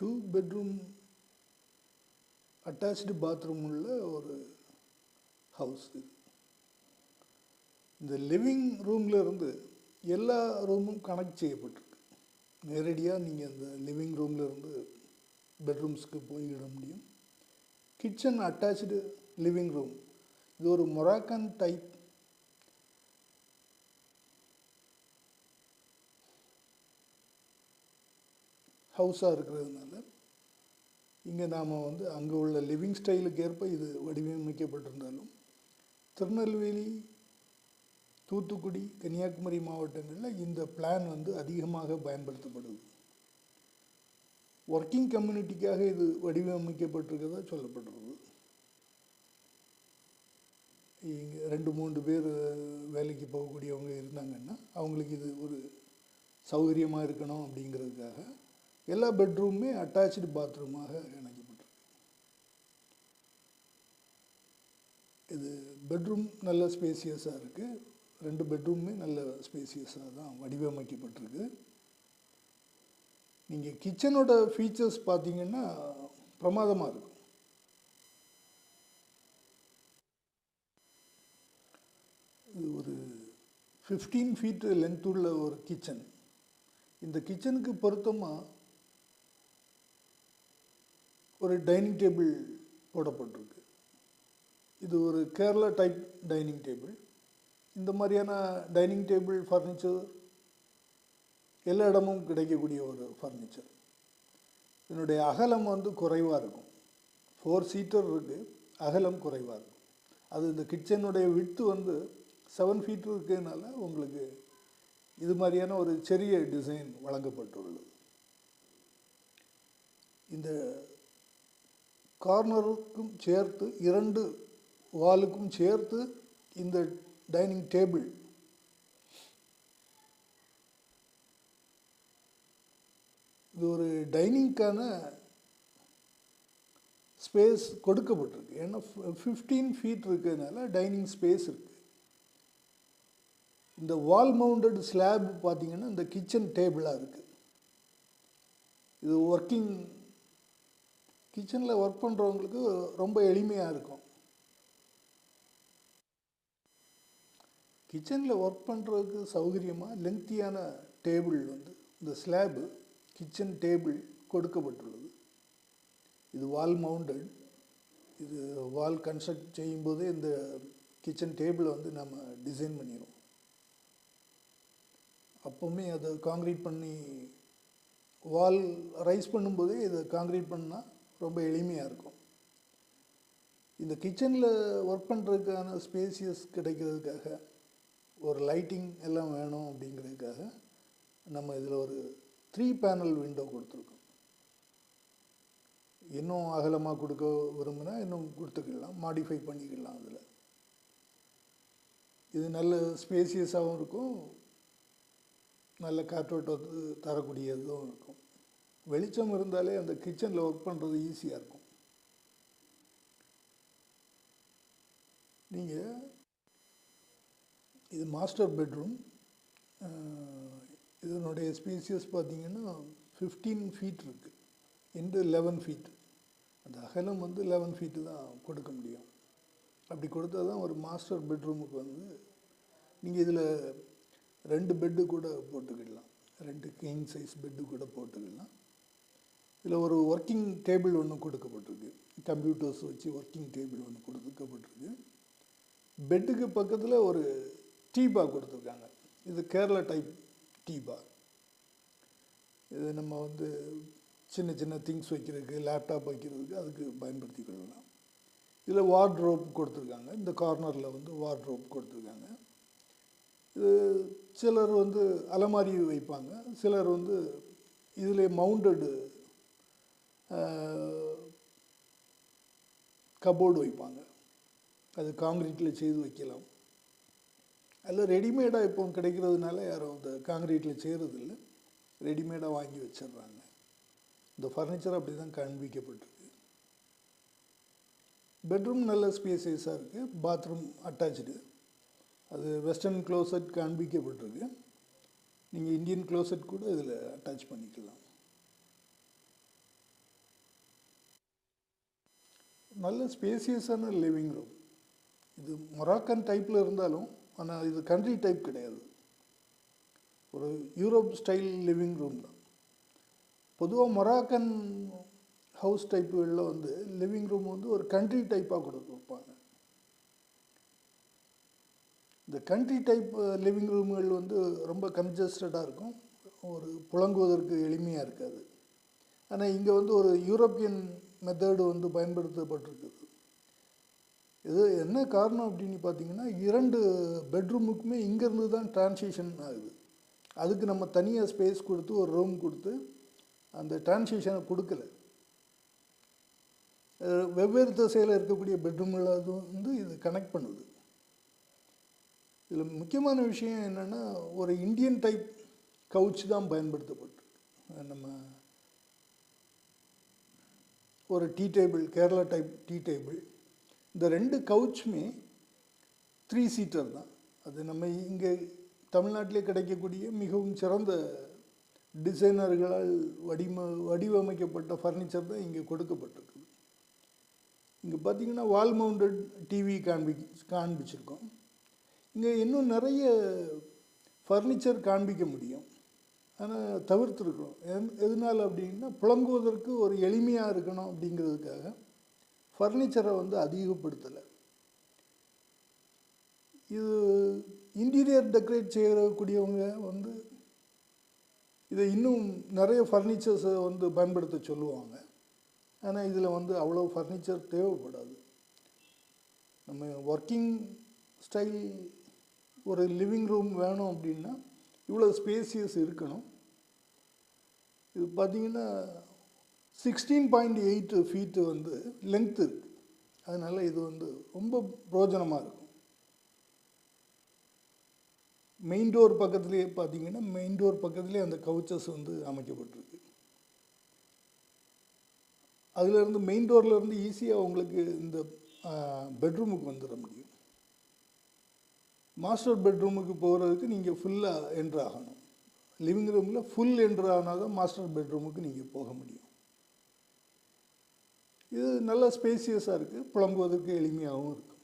Two bedroom attached bathroom உள்ள ஒரு house இது. இந்த லிவிங் ரூமில் இருந்து எல்லா ரூமும் கனெக்ட் செய்யப்பட்டிருக்கு. நேரடியாக நீங்கள் இந்த லிவிங் ரூமில் இருந்து பெட்ரூம்ஸ்க்கு போய்விட முடியும். கிச்சன் அட்டாச்டு லிவிங் ரூம் இது ஒரு மொராக்கன் டைப் ஹவுஸாக இருக்கிறதுனால இங்கே நாம் வந்து அங்கே உள்ள லிவிங் ஸ்டைலுக்கு ஏற்ப இது வடிவமைக்கப்பட்டிருந்தாலும் திருநெல்வேலி தூத்துக்குடி கன்னியாகுமரி மாவட்டங்களில் இந்த பிளான் வந்து அதிகமாக பயன்படுத்தப்படுது. ஒர்க்கிங் கம்யூனிட்டிக்காக இது வடிவமைக்கப்பட்டிருக்கிறதா சொல்லப்படுறது. இங்கே ரெண்டு மூன்று பேர் வேலைக்கு போகக்கூடியவங்க இருந்தாங்கன்னா அவங்களுக்கு இது ஒரு சௌகரியமாக இருக்கணும் அப்படிங்கிறதுக்காக எல்லா பெட்ரூமுமே அட்டாச்சு பாத்ரூமாக இணைக்கப்பட்டிருக்கு. இது பெட்ரூம் நல்ல ஸ்பேசியஸாக இருக்குது ரெண்டு பெட்ரூமுமே நல்ல ஸ்பேசியஸாக தான் வடிவமைக்கப்பட்டிருக்கு. நீங்கள் கிச்சனோட ஃபீச்சர்ஸ் பார்த்தீங்கன்னா பிரமாதமாக இருக்கும். இது ஒரு ஃபிஃப்டீன் ஃபீட் லென்த் உள்ள ஒரு கிச்சன் இந்த கிச்சனுக்கு பொருத்தமாக ஒரு டைனிங் டேபிள் போடப்பட்டிருக்கு. இது ஒரு கேரளா டைப் டைனிங் டேபிள் இந்த மாதிரியான டைனிங் டேபிள் ஃபர்னிச்சர் எல்லா இடமும் கிடைக்கக்கூடிய ஒரு ஃபர்னிச்சர் இதனுடைய அகலம் வந்து குறைவாக இருக்கும். ஃபோர் சீட்டர் இருக்குது அகலம் குறைவாக இருக்கும். அது இந்த கிச்சனுடைய விட்டு வந்து செவன் ஃபீட் இருக்கிறதுனால உங்களுக்கு இது மாதிரியான ஒரு சிறிய டிசைன் வழங்கப்பட்டுள்ளது. இந்த கார்னருக்கும் சேர்த்து இரண்டு வாலுக்கும் சேர்த்து இந்த டைனிங் டேபிள். இது ஒரு டைனிங்க்கான ஸ்பேஸ் கொடுக்கப்பட்டிருக்கு. ஏன்னா ஃபிஃப்டீன் ஃபீட் இருக்கிறதுனால டைனிங் ஸ்பேஸ் இருக்குது இந்த வால் மவுண்டட் ஸ்லாப் பார்த்தீங்கன்னா இந்த கிச்சன் டேபிளாக இருக்குது இது ஒர்க்கிங் கிச்சனில் ஒர்க் பண்ணுறவங்களுக்கு ரொம்ப எளிமையாக இருக்கும். கிச்சனில் ஒர்க் பண்ணுறதுக்கு சௌகரியமாக லெங்க்தியான டேபிள் வந்து இந்த ஸ்லாபு கிச்சன் டேபிள் கொடுக்கப்பட்டுள்ளது. இது வால் மவுண்டட் இது வால் கன்ஸ்ட்ரக்ட் செய்யும்போது இந்த கிச்சன் டேபிளை வந்து நம்ம டிசைன் பண்ணிடுவோம். அப்போவுமே அதை காங்க்ரீட் பண்ணி வால் ரைஸ் பண்ணும்போதே இதை காங்க்ரீட் பண்ணால் ரொம்ப எளிமையாக இருக்கும். இந்த கிச்சனில் ஒர்க் பண்ணுறதுக்கான ஸ்பேசியஸ் கிடைக்கிறதுக்காக ஒரு லைட்டிங் எல்லாம் வேணும் அப்படிங்கிறதுக்காக நம்ம இதில் ஒரு த்ரீ பேனல் விண்டோ கொடுத்துருக்கோம். இன்னும் அகலமாக கொடுக்க விரும்பினா இன்னும் கொடுத்துக்கலாம் மாடிஃபை பண்ணிக்கலாம் அதில். இது நல்ல ஸ்பேசியஸாகவும் இருக்கும் நல்ல காற்றோட்டத்து தரக்கூடியதும் இருக்கும். வெளிச்சம் இருந்தாலே அந்த கிச்சனில் ஒர்க் பண்ணுறது ஈஸியாக இருக்கும். நீங்கள் இது மாஸ்டர் பெட்ரூம் இதனுடைய ஸ்பேசியஸ் பார்த்தீங்கன்னா ஃபிஃப்டீன் ஃபீட் இருக்குது இன்டு லெவன் ஃபீட் அந்த அகலம் வந்து லெவன் ஃபீட்டு தான் கொடுக்க முடியும். அப்படி கொடுத்தா தான் ஒரு மாஸ்டர் பெட்ரூமுக்கு வந்து நீங்கள் இதில் ரெண்டு பெட்டு கூட போட்டுக்கிடலாம். ரெண்டு கிங் சைஸ் பெட்டு கூட போட்டுக்கலாம் இதில் ஒரு ஒர்க்கிங் டேபிள் ஒன்று கொடுக்கப்பட்டிருக்கு. கம்ப்யூட்டர்ஸ் வச்சு ஒர்க்கிங் டேபிள் ஒன்று கொடுக்கப்பட்டிருக்கு. பெட்டுக்கு பக்கத்தில் ஒரு டீபா கொடுத்துருக்காங்க. இது கேரளா டைப் டீபா இது நம்ம வந்து சின்ன சின்ன திங்ஸ் வைக்கிறதுக்கு லேப்டாப் வைக்கிறதுக்கு அதுக்கு பயன்படுத்தி கொள்ளலாம். இதில் வார்ட்ரோப் கொடுத்துருக்காங்க. இந்த கார்னரில் வந்து வார்ட்ரோப் கொடுத்துருக்காங்க. இது சிலர் வந்து அலமாரி வைப்பாங்க. சிலர் வந்து இதில் மவுண்டடு கபோர்டு வைப்பாங்க. அது காங்கிரீட்டில் செய்து வைக்கலாம். அதில் ரெடிமேடாக இப்போ கிடைக்கிறதுனால யாரும் அந்த காங்கிரீட்டில் செய்கிறதில்ல ரெடிமேடாக வாங்கி வச்சிடுறாங்க இந்த ஃபர்னிச்சர் அப்படி தான் காண்பிக்கப்பட்டிருக்கு. பெட்ரூம் நல்ல ஸ்பேசியஸாக இருக்குது பாத்ரூம் அட்டாச்சு அது வெஸ்டர்ன் க்ளோசட் காண்பிக்கப்பட்டிருக்கு. நீங்கள் இந்தியன் க்ளோசட் கூட இதில் அட்டாச் பண்ணிக்கலாம். நல்ல ஸ்பேசியஸான லிவிங் ரூம் இது மொராக்கன் டைப்பில் இருந்தாலும் ஆனால் இது கண்ட்ரி டைப் கிடையாது. ஒரு யூரோப் ஸ்டைல் லிவிங் ரூம் தான். பொதுவாக மொராக்கன் ஹவுஸ் டைப்புகளில் வந்து லிவிங் ரூம் வந்து ஒரு கண்ட்ரி டைப்பாக கொடுத்துருப்பாங்க. இந்த கண்ட்ரி டைப் லிவிங் ரூம்கள் வந்து ரொம்ப கன்ஜஸ்டடாக இருக்கும். ஒரு புழங்குவதற்கு எளிமையாக இருக்காது. ஆனால் இங்கே வந்து ஒரு யூரோப்பியன் மெத்தடு வந்து பயன்படுத்தப்பட்டிருக்குது. இது என்ன காரணம் அப்படின்னு பார்த்தீங்கன்னா இரண்டு பெட்ரூமுக்குமே இங்கேருந்து தான் டிரான்ஸ்லேஷன் ஆகுது. அதுக்கு நம்ம தனியாக ஸ்பேஸ் கொடுத்து ஒரு ரூம் கொடுத்து அந்த டிரான்ஸ்லேஷனை கொடுக்கல. வெவ்வேறு திசையில் இருக்கக்கூடிய பெட்ரூம்கள் அது வந்து இது கனெக்ட் பண்ணுது. இதில் முக்கியமான விஷயம் என்னென்னா ஒரு இந்தியன் டைப் கவுச் தான் பயன்படுத்தப்பட்டிருக்கு. நம்ம ஒரு tea table Kerala type tea table. இந்த ரெண்டு கவுச்சுமே த்ரீ சீட்டர் தான். அது நம்ம இங்கே தமிழ்நாட்டிலே கிடைக்கக்கூடிய மிகவும் சிறந்த டிசைனர்களால் வடிவ வடிவமைக்கப்பட்ட ஃபர்னிச்சர் தான் இங்கே கொடுக்கப்பட்டிருக்குது. இங்கே பார்த்தீங்கன்னா வால் மவுண்டட் டிவி காண்பி காண்பிச்சிருக்கோம். இங்கே இன்னும் நிறைய ஃபர்னிச்சர் காண்பிக்க முடியும். ஆனால் தவிர்த்துருக்குறோம் என் எதனால் அப்படின்னா புழங்குவதற்கு ஒரு எளிமையாக இருக்கணும் அப்படிங்கிறதுக்காக ஃபர்னிச்சரை வந்து அதிகப்படுத்தலை. இது இன்டீரியர் டெக்கரேட் செய்யக்கூடியவங்க வந்து இதை இன்னும் நிறைய ஃபர்னிச்சர்ஸை வந்து பயன்படுத்த சொல்லுவாங்க. ஆனால் இதில் வந்து அவ்வளோ ஃபர்னிச்சர் தேவைப்படாது. நம்ம ஒர்க்கிங் ஸ்டைல் ஒரு லிவிங் ரூம் வேணும் அப்படின்னா இவ்வளோ ஸ்பேசியஸ் இருக்கணும். இது பார்த்தீங்கன்னா சிக்ஸ்டீன் பாயிண்ட் எயிட் ஃபீட்டு வந்து லென்த்து இருக்குது அதனால் இது வந்து ரொம்ப பிரோஜனமாக இருக்கும். மெயின் டோர் பக்கத்துலேயே பார்த்தீங்கன்னா மெயின் டோர் பக்கத்துலேயே அந்த கவுச்சஸ் வந்து அமைக்கப்பட்டிருக்கு. அதுலேருந்து மெயின் டோர்லேருந்து ஈஸியாக உங்களுக்கு இந்த பெட்ரூமுக்கு வந்துட முடியும். மாஸ்டர் பெட்ரூமுக்கு போகிறதுக்கு நீங்கள் ஃபுல்லாக என்ட்ரு ஆகணும். லிவிங் ரூமில் ஃபுல் என்ட்ரு ஆனால் தான் மாஸ்டர் பெட்ரூமுக்கு நீங்கள் போக முடியும். இது நல்ல ஸ்பேசியஸாக இருக்குது புலம்புவதற்கு எளிமையாகவும் இருக்கும்